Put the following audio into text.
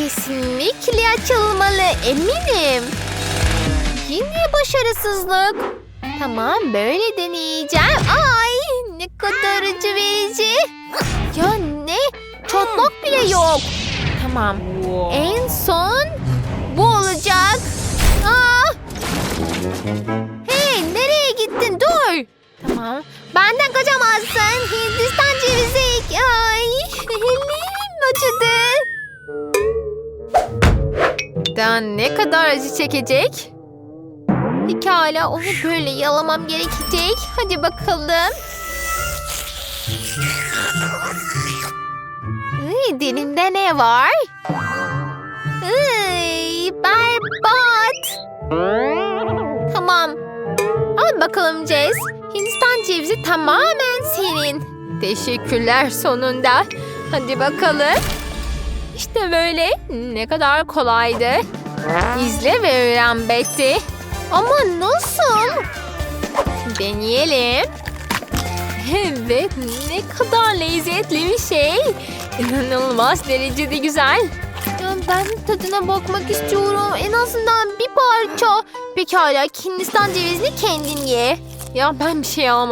kesinlikle açılmalı eminim. Yine başarısızlık. Tamam böyle deneyeceğim. Ay ne kadar acı verici. Ya ne? Çatlak bile yok. Tamam. En son bu olacak. Aa! Hey nereye gittin? Dur. Tamam. Benden kaçamazsın. Hindistan Daha ne kadar acı çekecek? Pekala onu böyle yalamam gerekecek. Hadi bakalım. Iy, dilinde ne var? Iy, berbat. Tamam. Al bakalım Jess. Hindistan cevizi tamamen senin. Teşekkürler sonunda. Hadi bakalım. İşte böyle. Ne kadar kolaydı. İzle ve öğren Betty. Ama nasıl? Deneyelim. Evet ne kadar lezzetli bir şey. İnanılmaz derecede güzel. Ben tadına bakmak istiyorum. En azından bir parça. Pekala Hindistan cevizini kendin ye. Ya ben bir şey almadım.